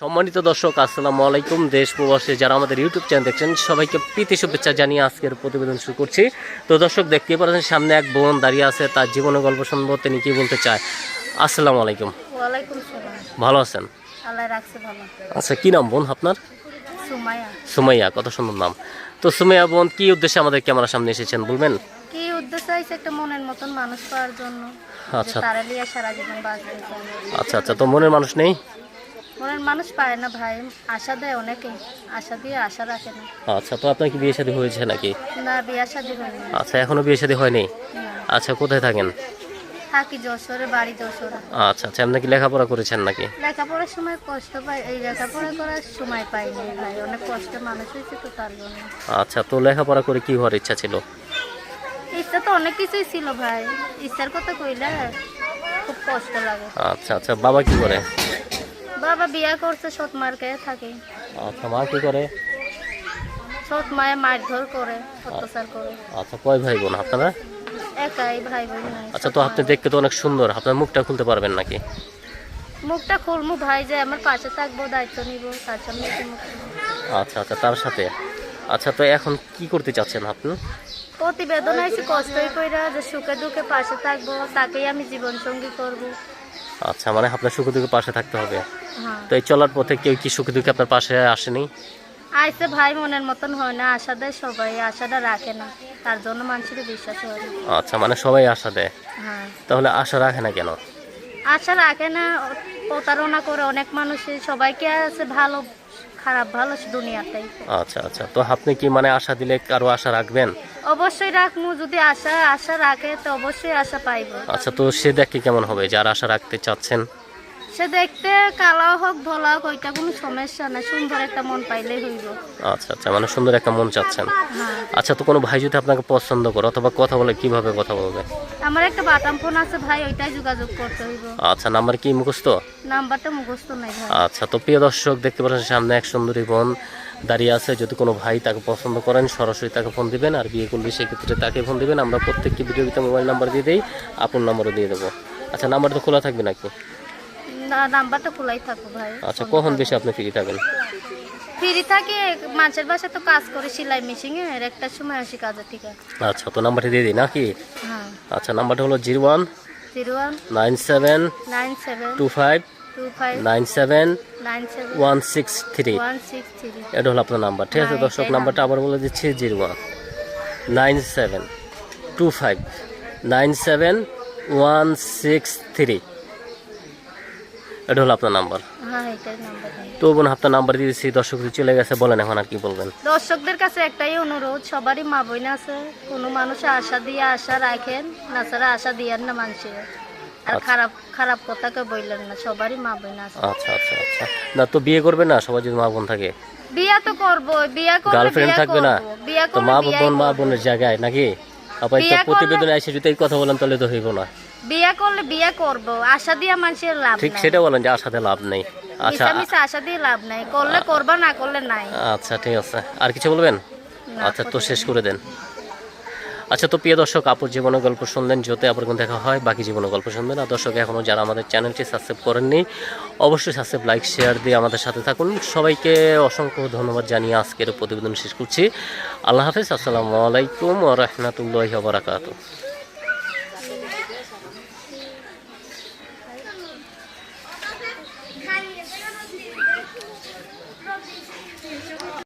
সম্মানিত দর্শক আসসালামু আলাইকুম। দেশ প্রবাসে যারা আমাদের ইউটিউব চ্যানেল দেখছেন সবাইকে প্রীতি শুভেচ্ছা জানিয়ে আজকের প্রতিবেদন শুরু করছি। তো দর্শক দেখতে পাচ্ছেন সামনে এক বোন দাঁড়িয়ে আছে তার জীবনের গল্প শুনব তিনি কি বলতে চায়? আসসালামু আলাইকুম। ভালো আছেন? আচ্ছা কি নাম বোন আপনার? সুমাইয়া। সুমাইয়া কত সুন্দর নাম। তো সুমাইয়া বোন কি উদ্দেশ্যে আমাদের ক্যামেরার সামনে এসেছেন বলবেন? কি উদ্দেশ্য আছে একটা মনের মতন মানুষ পাওয়ার জন্য? আচ্ছা। আচ্ছা আচ্ছা তো মনের মানুষ নেই? মনের মানুষ পায় না ভাই আশা দেয় অনেকে আশা দিয়ে আশা রাখে না। আচ্ছা তো আপনার কি বিয়ে শাদী হয়েছে নাকি? না বিয়ে শাদি হয়নি। আচ্ছা এখনও বিয়ে শাদী হয়নি। আচ্ছা কোথায় থাকেন? থাকি যশোরে বাড়ি যশোরে। আচ্ছা আচ্ছা আপনি কি লেখাপড়া করেছেন নাকি? লেখাপড়ার সময় কষ্ট পাই এই লেখাপড়া করার সময় পাইনি ভাই অনেক কষ্ট মানুষ হয়েছে তো তার জন্য। আচ্ছা তো লেখাপড়া করে কি হওয়ার ইচ্ছা ছিল? ইচ্ছা তো অনেক কিছুই ছিল ভাই ইচ্ছার কথা কইলে খুব কষ্ট লাগে। আচ্ছা আচ্ছা বাবা কি করে? বাবা বিয়া করছে সৎ মার মার্কে থাকে। আচ্ছা মা কি করে? সৎ মায়ে মারধর করে অত্যাচার করে। আচ্ছা কয় ভাই বোন? আপনারা? একাই ভাই বোন আচ্ছা তো আপনি দেখতে তো অনেক সুন্দর। আপনার মুখটা খুলতে পারবেন নাকি? মুখটা খুলমু ভাই যে আমার পাশে থাকব দায়িত্ব নিব তার জন্য। আচ্ছা আচ্ছা তার সাথে। আচ্ছা তো এখন কি করতে চাচ্ছেন আপনি? প্রতিবেদন আইসি কষ্টই কইরা যে সুখে দুঃখে পাশে থাকব তাকেই আমি জীবন সঙ্গী করব। আচ্ছা মানে আপনার সুখে দুঃখে পাশে থাকতে হবে। তো এই চলার পথে কেউ কি সুখে দুঃখে আপনার পাশে আসেনি? আইসে ভাই মনের মতন হয় না আশা দেয় সবাই আশাটা রাখে না তার জন্য মানুষের বিশ্বাস হয় না। আচ্ছা মানে সবাই আশা দেয়? হ্যাঁ। তাহলে আশা রাখে না কেন? আশা রাখে না প্রতারণা করে অনেক মানুষের সবাইকে আছে ভালো খারাপ ভালো দুনিয়াতেই। আচ্ছা আচ্ছা তো আপনি কি মানে আশা দিলে কারও আশা রাখবেন? অবশ্যই রাখমু যদি আশা আশা রাখে তো অবশ্যই আশা পাইব। আচ্ছা তো সে দেখে কেমন হবে যার আশা রাখতে চাচ্ছেন? সে দেখতে কালো হোক ধলা হোক ওইটা কোনো সমস্যা না সুন্দর একটা মন পাইলেই হইব। আচ্ছা আচ্ছা মানে সুন্দর একটা মন চাচ্ছেন। হ্যাঁ। আচ্ছা তো কোনো ভাই যদি আপনাকে পছন্দ করে অথবা কথা বলে কীভাবে কথা বলবে? আমার একটা বাটাম ফোন আছে ভাই ওইটাই যোগাযোগ করতে হইব। আচ্ছা নাম্বার কি মুখস্থ? নাম্বারটা মুখস্থ নাই ভাই। আচ্ছা তো প্রিয় দর্শক দেখতে পাচ্ছেন সামনে এক সুন্দরী বোন দাঁড়িয়ে আছে। যদি কোনো ভাই তাকে পছন্দ করেন সরাসরি তাকে ফোন দিবেন আর বিয়ে করলে সেক্ষেত্রে তাকে ফোন দিবেন। আমরা প্রত্যেকটি ভিডিওতে মোবাইল নাম্বার দিয়ে দিই আপন নাম্বারও দিয়ে দেবো। আচ্ছা নাম্বার তো খোলা থাকবে নাকি? না নাম্বারটা খোলাই থাকো ভাই। আচ্ছা কখন বেশি আপনি ফ্রি থাকেন? ফ্রি থাকি মানুষের বাসায় তো কাজ করে সেলাই মেশিনে এর একটা সময় আসি কাজের থেকে। আচ্ছা তো নাম্বারটি দিয়ে দিই নাকি? হ্যাঁ। আচ্ছা নাম্বারটা হলো zero one zero one nine seven nine seven two five nine seven one six three. One six three. এটা হলো আপনার নাম্বার ঠিক আছে? হ্যাঁ, দর্শক নাম্বারটা আবার বলে দিচ্ছি zero one nine seven two five nine seven one six three. এটা হলো আপনার নাম্বার। হ্যাঁ নাম্বার। তো বোন আপনার নাম্বার দিয়ে দিচ্ছি দর্শক চলে গেছে বলেন এখন আর কি বলবেন। দর্শকদের কাছে একটাই অনুরোধ সবারই মা বোন আছে। কোনো মানুষ আশা দিয়ে আশা রাখেন না ছাড়া আশা দিয়েন না মানুষের। আর আচ্ছা। খারাপ খারাপ কথাকে বললেন না সবারই মা বোন আছে। আচ্ছা আচ্ছা আচ্ছা। না তো বিয়ে করবে না সবাই যদি মা বোন থাকে? বিয়া তো করব বিয়া করলে গার্লফ্রেন্ড থাকবে না? তো মা বোন মা বোনের জায়গায় নাকি? তো প্রতিবেদনে এসে যদি এই কথা বলেন তাহলে তো হইব না। বিয়া করলে বিয়া করব আশা দিয়া মানুষের লাভ ঠিক সেটা বলেন যে আশাতে লাভ নেই। আচ্ছা মিশা আশা দিয়ে লাভ নাই করলে করবা না করলে নাই। আচ্ছা ঠিক আছে। আর কিছু বলবেন? আচ্ছা তো শেষ করে দেন। আচ্ছা তো প্রিয় দর্শক আপুর জীবনের গল্প শুনলেন আবার কোনো দেখা হয় বাকি জীবনের গল্প শুনবেন। আর দর্শক এখনও যারা আমাদের চ্যানেলটি সাবস্ক্রাইব করেননি অবশ্যই সাবস্ক্রাইব লাইক শেয়ার দিয়ে আমাদের সাথে থাকুন। সবাইকে অসংখ্য ধন্যবাদ জানিয়ে আজকের প্রতিবেদন শেষ করছি। আল্লাহ হাফিজ আসসালামু আলাইকুম ও রহমতুল্লাহ বারাকাতু カリー、ペラのチーズ、ベッドのチーズ。